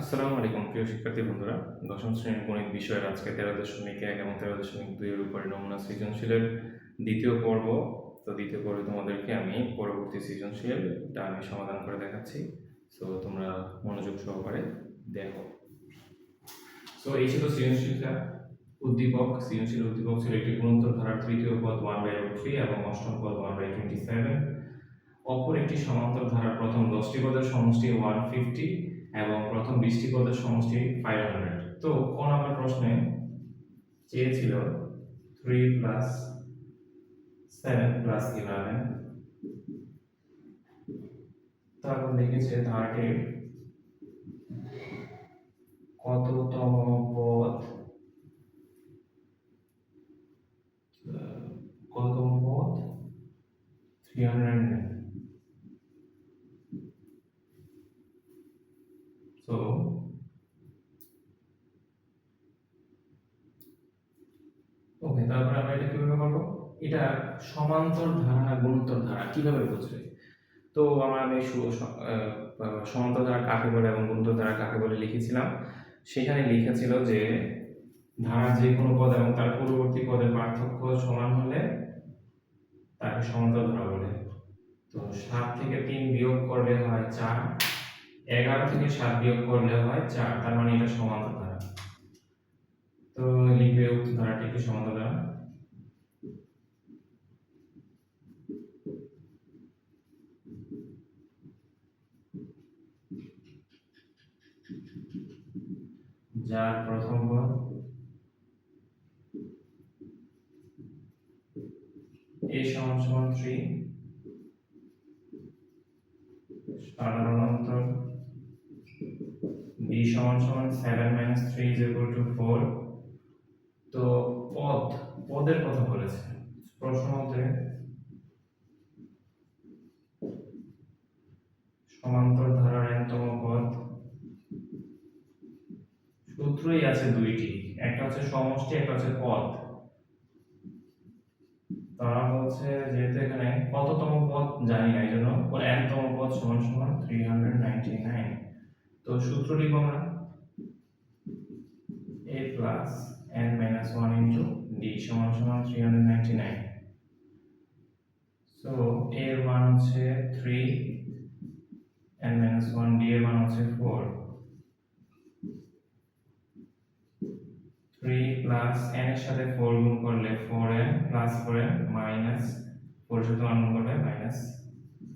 আসসালামু আলাইকুম, প্রিয় শিক্ষার্থী বন্ধুরা। দশম শ্রেণির গণিত বিষয়ের আজকে তেরো দশমিক এক এবং তেরো দশমিক দুইয়ের উপরে নমুনা সৃজনশীলের দ্বিতীয় পর্ব। তো দ্বিতীয় পর্বে তোমাদেরকে আমি পরবর্তী সৃজনশীলটা আমি সমাধান করে দেখাচ্ছি। তো তোমরা মনোযোগ সহকারে দেখো। সো এই ছিল সৃজনশীলটা। উদ্দীপক সৃজনশীল উদ্দীপক ছিল একটি গুণোত্তর ধারার তৃতীয় পদ ওয়ান বাই থ্রি এবং অষ্টম পদ ওয়ান বাই টোয়েন্টি সেভেন অপর একটি সমান্তর ধারার প্রথম দশটি পদের সমষ্টি ওয়ান ফিফটি এবং প্রথম বিশটি পদের সমষ্টি ফাইভ হান্ড্রেড তো ক নম্বর প্রশ্নে চেয়েছিল three plus seven plus eleven তারপর লিখেছে ধারাটির কততম পদ? কততম পদ? থ্রি হান্ড্রেড So ওকে তারপরে আমরা এটা কীভাবে করব? এটা সমান্তর ধারা না গুণোত্তর ধারা, কীভাবে বুঝবে তো আমরা আমি সমান্তর ধারা কাকে বলে এবং গুণোত্তর ধারা কাকে বলে লিখেছিলাম? সেখানে লেখা ছিল যে ধারা যে কোনো পদ এবং তার পূর্ববর্তী পদের পার্থক্য সমান হলে তাকে সমান্তর ধারা বলে। তো সাত থেকে তিন বিয়োগ করলে হয় চার। এগারো থেকে সাত বিয়োগ করলে হয় চার, তার মানে এটা সমান্তর ধারা। তো লিখবে উক্ত ধারাটি একটি সমান্তর ধারা যার প্রথম পদ a সমান সমান থ্রি অন্তর b সমান সমান seven minus three is equal to four তো পদ, পদের কথা বলেছে। প্রশ্ন মতে সমান্তর ধারার এনতম পদ। সূত্রই আছে দুইটি, একটা হচ্ছে সমষ্টি, একটা হচ্ছে পদ। তারা বলছে যেহেতু এখানে কততম পদ জানি না এই জন্য এনতম পদ সমান সমান থ্রি হান্ড্রেড নাইনটি নাইন তো সূত্র লিখব আমরা। A plus n minus one into d সমান সমান three hundred ninety nine so a এর মান হচ্ছে three n minus one d এর মান হচ্ছে ফোর থ্রি প্লাস n এর সাথে ফোর গুণ করলে four n plus four n minus four সাথে ওয়ান গুণ করলে মাইনাস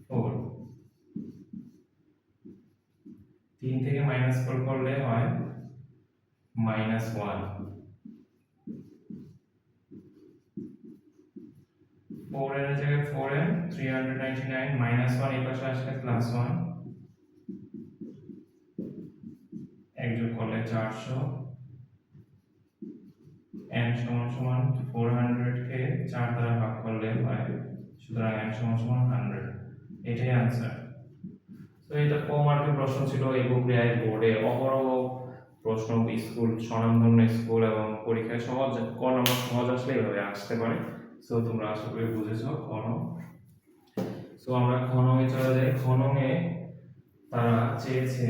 ফোর তিন থেকে মাইনাস ফোর করলে হয় মাইনাস ওয়ান ফোর এর জায়গায় four N three hundred ninety nine minus one এই পাশে আসলে প্লাস ওয়ান এক যোগ করলে চারশো। এন সমান সমান ফোর হান্ড্রেড কে চার দ্বারা ভাগ করলে হয়, সুতরাং এন সমান সমান হান্ড্রেড এটাই আনসার তো এটা ক মার্কের প্রশ্ন ছিল এই প্রক্রিয়ায় বোর্ডে অহরহ প্রশ্ন স্কুল স্বনামধন্য স্কুল এবং পরীক্ষায় সহজ ক নম্বর সহজ আসলে এভাবে আসতে পারে। সো তোমরা আশা করি বুঝেছ খন সো আমরা খনমে চলে যাই। খনমে তারা চেয়েছে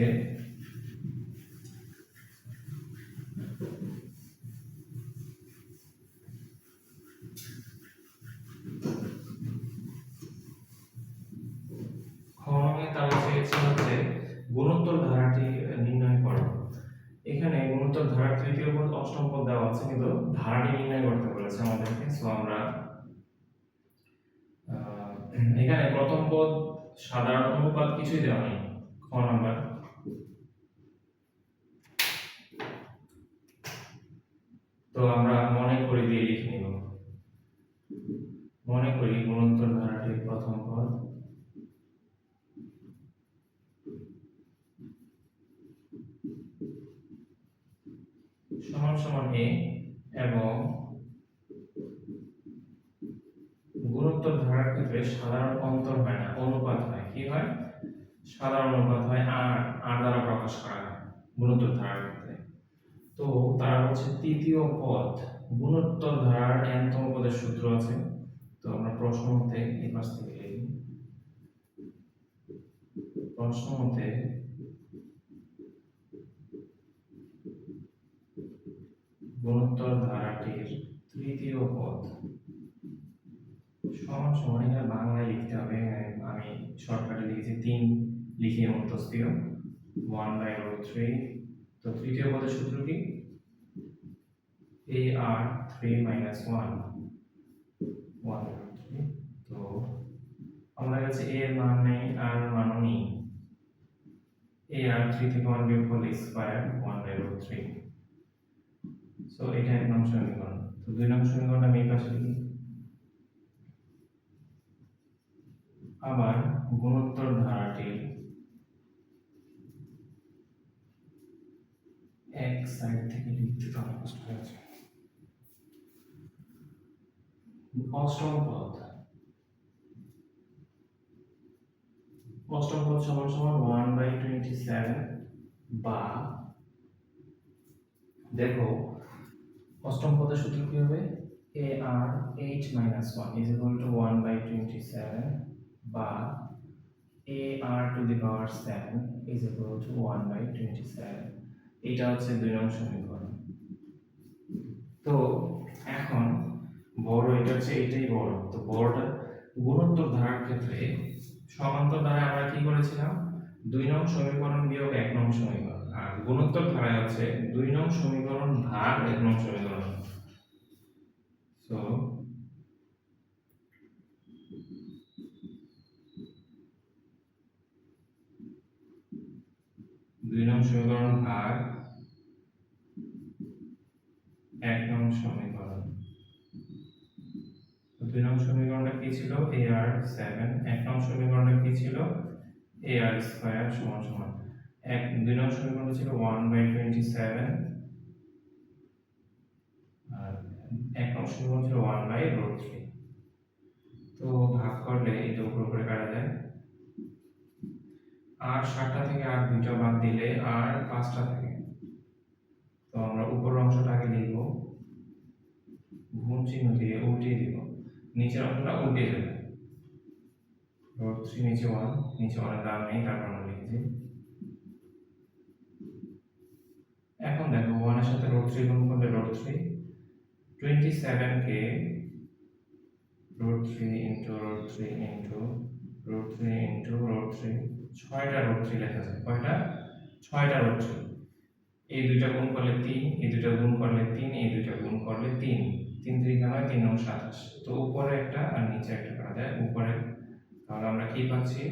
অষ্টম পদ দেওয়া আছে, কিন্তু ধারাটি নির্ণয় করতে বলেছে আমাদেরকে। সো আমরা এখানে প্রথম পদ সাধারণ অনুপাত কিছুই দেওয়া নেই। খ নাম্বার তো আমরা মনে করি দিয়ে লিখে নিব মনে করি গুণোত্তর ধারাটির প্রথম পদ সমান সমান এ এবং গুণোত্তর ধারার ক্ষেত্রে সাধারণ অন্তর হয় না, অনুপাত হয়। কি হয়? সাধারণ অনুপাত হয় আর আর দ্বারা প্রকাশ করা হয় গুণোত্তর ধারার ক্ষেত্রে তো তারা হচ্ছে তৃতীয় পদ গুণোত্তর ধারার এনতম পদের সূত্র আছে। তো আমরা প্রশ্ন মতে এই পাশ থেকে প্রশ্ন মতে গুণোত্তর ধারাটির তৃতীয় পদ। সমান বাংলায় লিখতে হবে। আমি শর্টকাটে লিখেছি তিন, লিখে মধ্যস্থীয় ওয়ান বাই রো থ্রি তো তৃতীয় পদের সূত্র কি? A r three minus one one তো আমাদের কাছে এ এর মান নেই আর মানও নেই। এ আর থ্রি থেকে ওয়ান বিয়োগ করলে square one by root three so এটা এক নম্বর সমীকরণ। তো দুই নম্বর সমীকরণ আমি এই পাশে লিখি। আবার গুণোত্তর ধারাটি এক সাইড থেকে লিখতে তো অনেক কষ্ট হয়ে যাচ্ছে অষ্টম পদ। অষ্টম পদ সমান সমান ওয়ান বাই টোয়েন্টি সেভেন বা দেখো অষ্টম পদের সূত্র কি হবে? A r h minus one is equal to one by twenty seven বা a r to the power seven is equal to one by twenty seven এটা হচ্ছে দুই নং সমীকরণ। তো এখন বড়, এটা হচ্ছে এটাই বড়। তো বড়টা গুণোত্তর ধারার ক্ষেত্রে সমান্তর ধারায় আমরা কি করেছিলাম? দুই নং সমীকরণ বিয়োগ এক নং সমীকরণ। গুণোত্তর ধারায় হচ্ছে দুই নং সমীকরণ ভাগ, এক নং সমীকরণ। দুই নং সমীকরণ ভাগ, এক নং সমীকরণ। দুই নং সমীকরণটা কি ছিল? এ আর সেভেন এক নং সমীকরণটা কি ছিল? এ আর স্কোয়ার সমান সমান। এক দুই নং সমীকরণটা ছিল ওয়ান বাই টোয়েন্টি সেভেন আর এক নং সমীকরণ ছিল ওয়ান বাই রোড থ্রি তো ভাগ করলে এটা উপর উপরে কাটা যায়। আর সাতটা থেকে আর দুইটা বাদ দিলে আর পাঁচটা থাকে। তো আমরা উপরের অংশটা আগে লিখব। গুণ চিহ্ন দিয়ে উল্টিয়ে দিব। নিচের অংশটা উল্টিয়ে যাবে। রোড থ্রি নিচে ওয়ান নিচে ওয়ানের দাম নেই, তারপর আমরা লিখেছি। এখন দেখো ওয়ানের সাথে রোড থ্রি গুণ করলে root three twenty সেভেনকে root three into root three into root three into root three ছয়টা রোড থ্রি লেখা যায়। কয়টা? ছয়টা রোড থ্রি এই দুইটা গুণ করলে তিন, এই দুইটা গুণ করলে তিন, এই দুইটা গুণ করলে তিন। তিন তিরিকা নয়, তিন নং সাতাশ। তো উপরে একটা আর নিচে একটা করা যায় উপরে। তাহলে আমরা কি পাচ্ছি?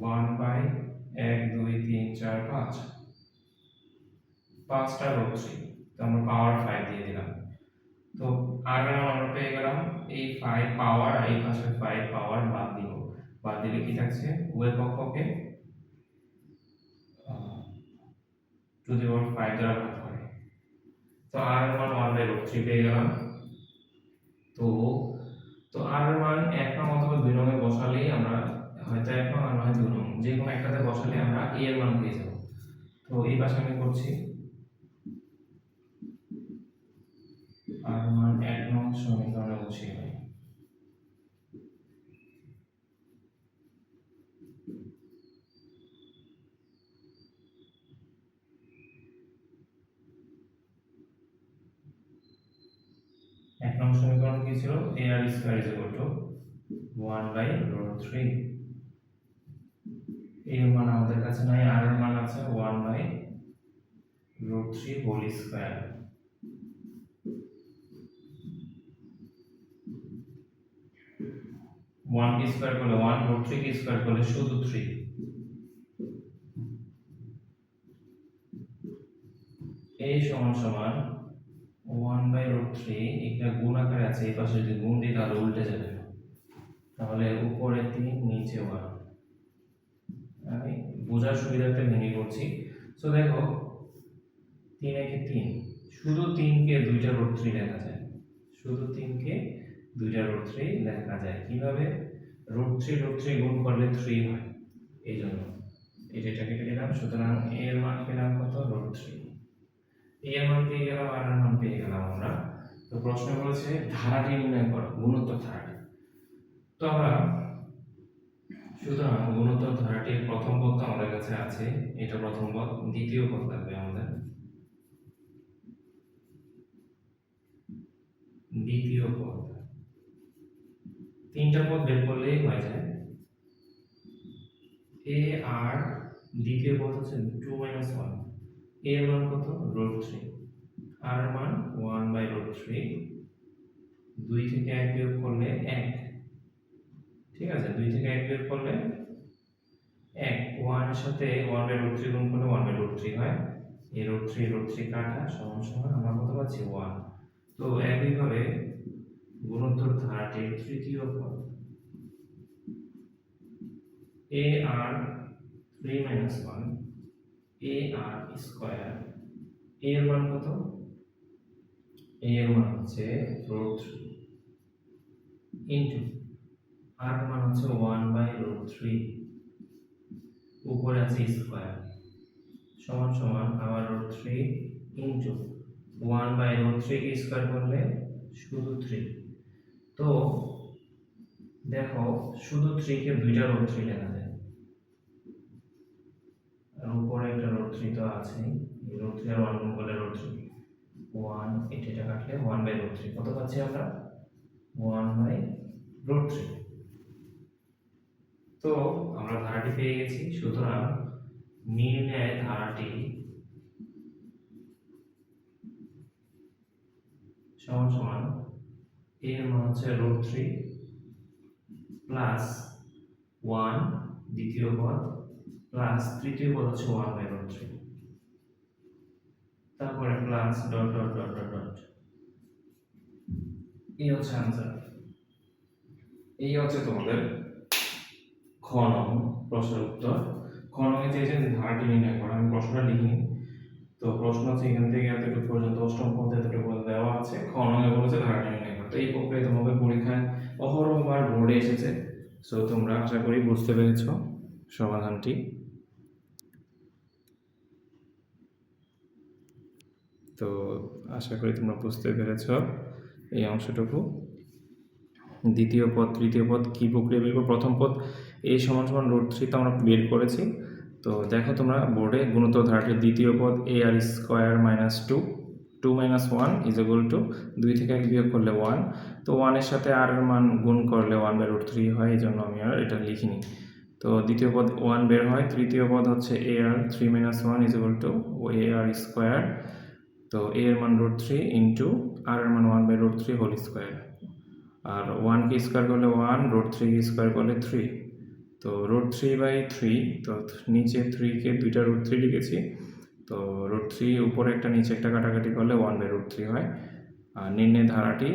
ওয়ান বাই এক, দুই, তিন, চার, পাঁচ। পাঁচটা রোড থ্রি তো আমরা পাওয়ার ফাইভ দিয়ে দিলাম। তো আর আমরা পেয়ে গেলাম? এই ফাইভ পাওয়ার এই পাশে ফাইভ পাওয়ার বাদ দিব। বাদ দিলে কি থাকছে? উভয় পক্ষকে টু দি পাওয়ার ফাইভ দ্বারা ভাগ করে। তো আর মান ওয়ান বাই রুট থ্রি পেয়ে গেলাম। তো তো আর মান এক নং অথবা দুই নঙে বসালেই আমরা হয়তো এক নং আর নয় দুই নং যে কোনো একটাতে বসালে আমরা এ এর মান পেয়ে যাব। তো এই পাশে আমি করছি। আর এক নং সমীকরণে বসিয়ে দেয় এক নং সমীকরণ কি ছিল? A r square is equal to one by root three এর মান আমাদের কাছে নাই, আর এর মান আছে one by root three whole square one K square করলে ওয়ান রুট থ্রি কে স্কয়ার করলে শুধু থ্রি এই সমান সমান ওয়ান বাই রুট থ্রি এটা গুণ আকারে আছে, এই পাশে যদি গুণ দিই তাহলে উল্টে যাবে। তাহলে উপরে তিন, নিচে ওয়ান আমি বোঝার সুবিধার্থে ভেঙে করছি সো দেখো, তিন একে তিন। শুধু তিনকে দুইটা রুট থ্রি লেখা যায়। শুধু তিনকে দুইটা রুট থ্রি লেখা যায়। কীভাবে? রুট থ্রি রুট থ্রি গুণ করলে থ্রি হয়। এই জন্য। এই ডেটা কেটে দিলাম, সুতরাং এ এর মান পেলাম কত? রুট থ্রি এ এর মান পেয়ে গেলাম আর এর মান পেয়ে গেলাম আমরা। তো প্রশ্ন বলেছে ধারাটি নির্ণয় করো, গুণোত্তর ধারাটি। তো আমরা, সুতরাং গুণোত্তর ধারাটির প্রথম পদ আমাদের কাছে আছে। এটা প্রথম পদ, দ্বিতীয় পদ লাগবে আমাদের। দ্বিতীয় পদ। তিনটা পদ বের করলেই হয়ে যায়। এ আর দ্বিতীয় পদ হচ্ছে টু মাইনাস ওয়ান এ এর মান কত? রুট থ্রি আর মান ওয়ান বাই রুট থ্রি দুই থেকে এক বিয়োগ করলে এক। ঠিক আছে? দুই থেকে এক বিয়োগ করলে এক। ওয়ানের সাথে ওয়ান বাই রুট থ্রি গুণ করলে ওয়ান বাই রুট থ্রি হয়। A root three root three কাটা সমান সমান আমরা কত পাচ্ছি? ওয়ান তো একইভাবে গুণোত্তর ধারাটির তৃতীয় পদ। A r three minus one a r square a এর মান কত? এ এর মান হচ্ছে রুট থ্রি ইন্টু আর মান হচ্ছে ওয়ান বাই রুট থ্রি উপরে আছে স্কোয়ার সমান সমান আবার root three into one by root three square করলে? শুধু থ্রি তো দেখো, শুধু থ্রি কে দুইটা রুট থ্রি লেখা যায়। আর উপরে একটা রুট থ্রি তো এই রুট থ্রি আর ওয়ান করলে রুট থ্রি ওয়ান এটা কাটলে ওয়ান বাই রুট থ্রি কত পাচ্ছি আমরা? ওয়ান বাই রুট থ্রি তো আমরা ধারাটি পেয়ে গেছি। সুতরাং নির্ণয় ধারাটি। সমান সমান এর মান হচ্ছে রুট থ্রি প্লাস ওয়ান দ্বিতীয় পদ প্লাস তৃতীয় পদ হচ্ছে ওয়ান বাই রুট থ্রি তারপরে plus dot dot dot dot dot এই হচ্ছে আনসার এই হচ্ছে তোমাদের খ নং প্রশ্নের উত্তর। খ নঙে চেয়েছেন যে ধারাটি নির্ণয় করা। আমি প্রশ্নটা লিখিনি। তো প্রশ্ন হচ্ছে এখান থেকে এতটুকু পর্যন্ত অষ্টম পর্যন্ত এতটুকু পর্যন্ত দেওয়া আছে। খ নঙে বলেছে ধারাটি তো এই প্রক্রিয়া তোমাদের পরীক্ষায় অহরহবার বোর্ডে এসেছে। সো তোমরা আশা করি বুঝতে পেরেছ সমাধানটি। তো আশা করি তোমরা বুঝতে পেরেছ এই অংশটুকু। দ্বিতীয় পদ, তৃতীয় পদ, কি প্রক্রিয়া বের? প্রথম পদ এ সমান সমান রুট থ্রি তো আমরা বের করেছি। তো দেখো তোমরা বোর্ডে গুণোত্তর ধারাটির দ্বিতীয় পদ a r square minus two. Two minus one is equal to দুই থেকে এক বিয়োগ করলে ওয়ান তো ওয়ানের সাথে আর এর মান গুণ করলে ওয়ান বাই রুট থ্রি হয় এই জন্য আমি আর এটা লিখিনি। তো দ্বিতীয় পদ ওয়ান বের হয়, তৃতীয় পদ হচ্ছে a r three minus one is equal to a r square তো এ এর মান রুট থ্রি ইন্টু আর এর মান one by root three whole square আর ওয়ানকে স্কোয়ার করলে ওয়ান রুট থ্রিকে স্কোয়ার করলে থ্রি তো রুট থ্রি বাই থ্রি তো নিচে থ্রিকে দুইটা রুট থ্রি লিখেছি তো রুট থ্রি উপরে একটা নিচে একটা কাটাকাটি করলে ওয়ান বাই রুট থ্রি হয়। আর নির্ণয় ধারাটি,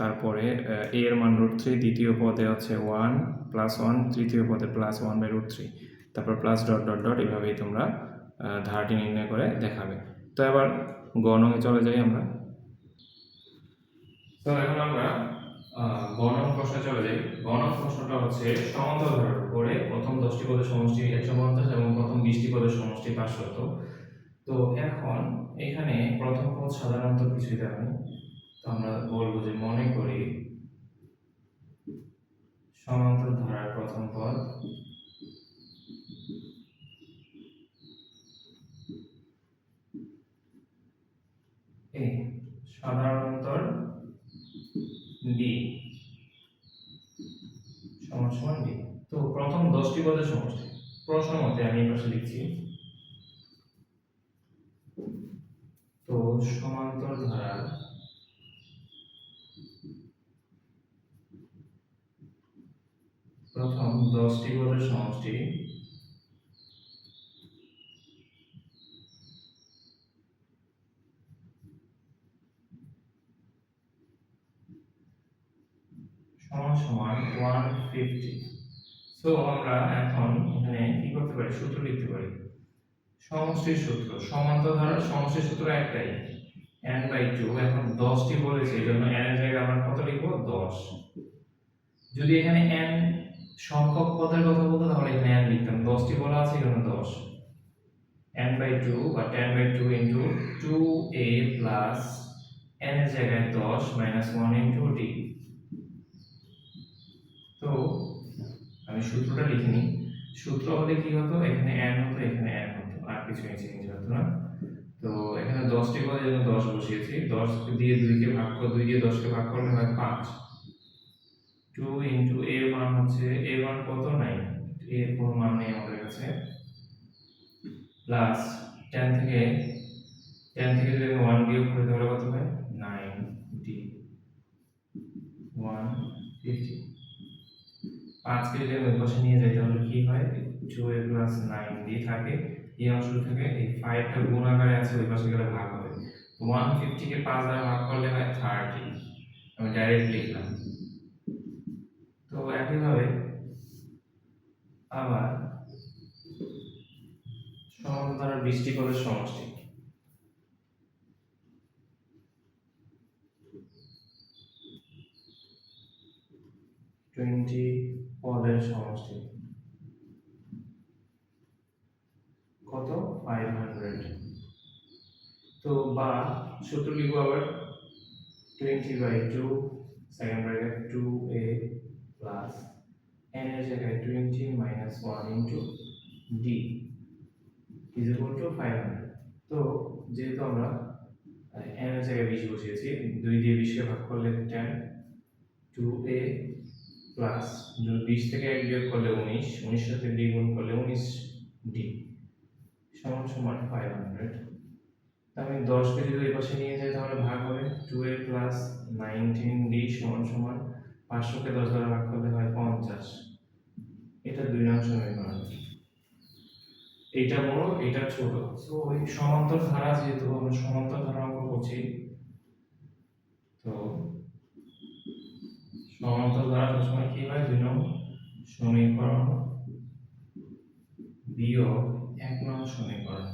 তারপরে এ এর মান রুট থ্রি দ্বিতীয় পদে হচ্ছে ওয়ান প্লাস ওয়ান তৃতীয় পদে plus one by root three তারপর প্লাস ডট ডট ডট এভাবেই তোমরা ধারাটি নির্ণয় করে দেখাবে। তো এবার গণকে চলে যাই আমরা। তো এখন আমরা গণন প্রশ্নে চলে যাই। গণন প্রশ্নটা হচ্ছে সমান্তর ধারার উপরে প্রথম দশটি পদের সমষ্টি একশো পঞ্চাশ এবং প্রথম বিশটি পদের সমষ্টি পাঁচশত তো এখন এখানে প্রথম পদ সাধারণত কিছুই দেওয়া তো আমরা বলব যে মনে করি সমান্তর ধারার প্রথম পদ সাধারণতর ডি সমান সমান ডি তো প্রথম দশটি পদের সমষ্টি। প্রশ্ন মতে আমি এই পাশে লিখছি। তো সমান্তর ধারার প্রথম দশটি পদের সমষ্টি। সমান সমান ওয়ান ফিফটি সো আমরা এখন এখানে কি করতে পারি? সূত্র লিখতে পারি। সমষ্টির সূত্র। সমান্তর সমষ্টির সূত্র একটাই, n বাই টু এখন দশটি বলেছে এই জন্য n এর জায়গায় আমরা কত লিখব? দশ। যদি এখানে n সংখ্যক পদের কথা বলতো, তাহলে এখানে n লিখতাম। দশটি বলা আছে, এখানে দশ। n বাই টু বা ten by two into two a plus n এর জায়গায় দশ মাইনাস ওয়ান ইন্টু ডি তো, আমি সূত্রটা লিখিনি। সূত্র হলে কি হতো? এখানে n হতো, এখানে n আর কিছু চেঞ্জ হতো না। তো এখানে দশটি পদে যেন দশ বসিয়েছি। দশ দিয়ে দুইকে ভাগ করে, দুই দিয়ে দশকে ভাগ করলে হয় পাঁচ। টু ইন্টু এর মান হচ্ছে এর মান কত? নাই এর কোনো মান নেই আমাদের কাছে। প্লাস টেন থেকে টেন থেকে যদি আমি ওয়ান বিয়োগ করি তাহলে কত হয়? নাইন ডি ওয়ান ফিফটি পাঁচকে যদি আমি পাশে নিয়ে যাই তাহলে কি হয়? Two a plus nine d থাকে। এই অংশটা থেকে এই ফাইভটা গুণ আকারে আছে, ওই পাশে গেলে ভাগ হবে। ওয়ান ফিফটিকে পাঁচ দ্বারা ভাগ করলে হয় থার্টি আমি ডাইরেক্ট লিখলাম। তো একইভাবে আবার সমান্তরাল বৃষ্টি পদের সমষ্টি। টোয়েন্টি পদের সমষ্টি। কত? ফাইভ হান্ড্রেড তো বা, সূত্র লিখব আবার twenty by two second bracket two a plus n এর জায়গায় twenty minus one into d is equal to five তো যেহেতু আমরা এন এর জায়গায় বিশ বসিয়েছি, দুই দিয়ে বিশকে ভাগ করলে টেন টু এ প্লাস বিশ থেকে এক বিয়োগ করলে উনিশ উনিশ সাথে ডি গুণ করলে উনিশ ডি সমান সমান ফাইভ হান্ড্রেড আমি দশকে যদি ওই পাশে নিয়ে যাই, তাহলে ভাগ হবে two a plus nineteen d সমান সমান পাঁচশোকে দশ দ্বারা ভাগ করলে হয় পঞ্চাশ। এটা দুই নং সমীকরণ। এইটা বড় এটা ছোট। তো ওই সমান্তর ধারা যেহেতু, আমরা সমান্তর ধারা অঙ্ক করছি, তো সমান্তর ধারা সবসময় কি হয়? দুই নং সমীকরণ বিয়োগ এক নং সমীকরণ।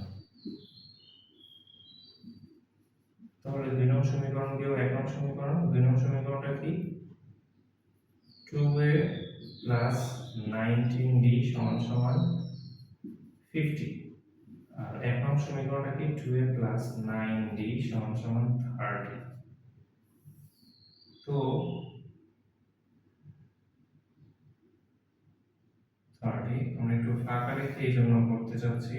তাহলে দুই নং সমীকরণ বিয়োগ এক নং সমীকরণ, দুই নং সমীকরণটা কি? Two a plus nineteen d সমান সমান ফিফটি আর এক নং সমীকরণটা কি? Two a plus nine d সমান সমান থার্টি তো থার্টি আমরা একটু ফাঁকা রেখে এই জন্য করতে চাচ্ছি।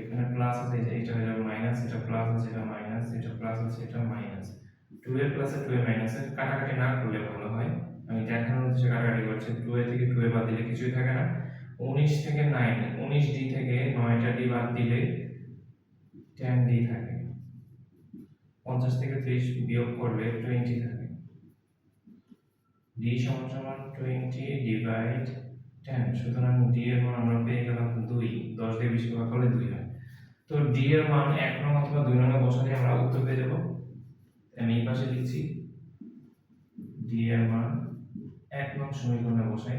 এখানে প্লাস আছে এটা হয়ে যাবে মাইনাস এটা প্লাস আছে, এটা মাইনাস এটা প্লাস আছে, এটা মাইনাস টু এ প্লাসে টু এ মাইনাসে কাটাকাটি না করলে ভালো হয়। আমি দেখানোর উদ্দেশ্যে কাটাকাটি করছি। টু এ থেকে টু এ বাদ দিলে কিছুই থাকে না। উনিশ থেকে নাইন উনিশ ডি থেকে নয়টা ডি বাদ দিলে টেন ডি থাকে। পঞ্চাশ থেকে ত্রিশ বিয়োগ করলে টোয়েন্টি থাকে। ডি সমান সমান টোয়েন্টি ডিভাইড টেন সুতরাং ডি এর মান আমরা পেয়ে গেলাম দুই, দশ দিয়ে বিশ ভাগ করলে দুই হয়। তো ডি এর মান এক নং অথবা দুই নং বসালে আমরা উত্তর পেয়ে যাব। আমি এই পাশে লিখছি ডি এর মান এক নং সমীকরণে বসাই।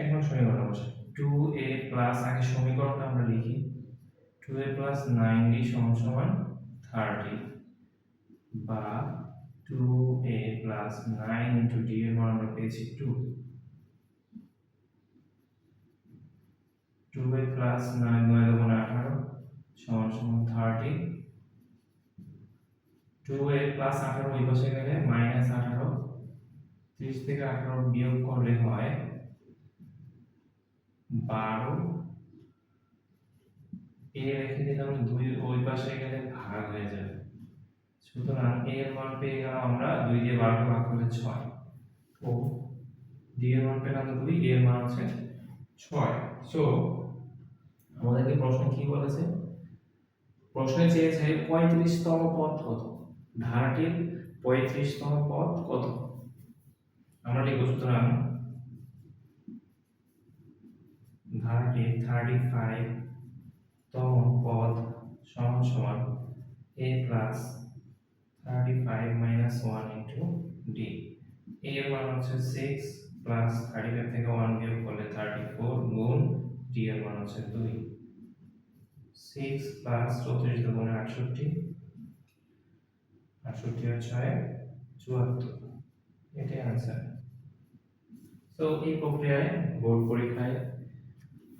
এক নং সমীকরণে বসাই। টু এ প্লাস আগে সমীকরণটা আমরা লিখি। Two a plus nine d সমান সমান থার্টি বা two a plus nine into d এর মান আমরা পেয়েছি two two a plus nine নয় দুগুণে আঠারো, সমান সমান থার্টি টু এ প্লাস আঠারো ওই পাশে গেলে মাইনাস আঠারো। ত্রিশ থেকে আঠারো বিয়োগ করলে হয় বারো। এ রেখে দিলাম দুই, ওই পাশে গেলে ভাগ হয়ে যাবে। সুতরাং এ এর মান পেয়ে গেলাম আমরা দুই দিয়ে বারোকে ভাগ করলে ছয়। ও ডি এর মান পেলাম দুই এর মান হচ্ছে ছয়। সো আমাদেরকে প্রশ্ন কি বলেছে? প্রশ্নে চেয়েছে পঁয়ত্রিশতম পদ কত? ধারাটির পঁয়ত্রিশতম পদ কত? আমরা লিখব সুতরাং ধারাটির থার্টি ফাইভ তম পদ সমান সমান a plus thirty five minus one into d এর মান হচ্ছে সিক্স প্লাস থার্টি ফাইভ থেকে ওয়ান বিয়োগ করলে থার্টি ফোর গুণ ডি এর মান হচ্ছে দুই। সিক্স প্লাস চৌত্রিশ দুগুণে আটষট্টি। আটষট্টি আর ছয়, চুয়াত্তর। এটাই আনসার তো এই প্রক্রিয়ায় বোর্ড পরীক্ষায়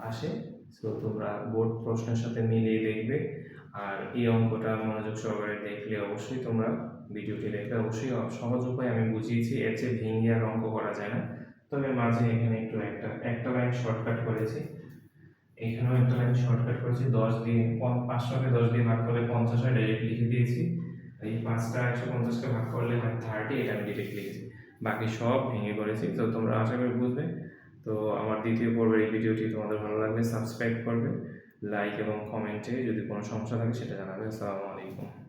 আসে। তো তোমরা বোর্ড প্রশ্নের সাথে মিলিয়ে দেখবে। আর এই অঙ্কটা মনোযোগ সহকারে দেখলে অবশ্যই তোমরা ভিডিওটি দেখলে অবশ্যই সহজ উপায় আমি বুঝিয়েছি, এর চেয়ে ভেঙে আর অঙ্ক করা যায় না। তবে মাঝে এখানে একটু একটা একটা লাইন শর্টকাট করেছি। এখানেও একটা লাইন শর্টকাট করেছি, দশ দিয়ে পাঁচশোকে দশ দিয়ে ভাগ করলে পঞ্চাশ হয় ডাইরেক্ট লিখে দিয়েছি। এই পাঁচটা একশো পঞ্চাশকে ভাগ করলে হয় থার্টি এটা আমি ডিরেক্ট লিখেছি। বাকি সব ভেঙে করেছি, তো তোমরা আশা করি বুঝবে। তো আমার দ্বিতীয় পর্বের এই ভিডিওটি তোমাদের ভালো লাগলে সাবস্ক্রাইব করবে। লাইক এবং কমেন্টে যদি কোনো সমস্যা থাকে সেটা জানাবে আসসালামু আলাইকুম।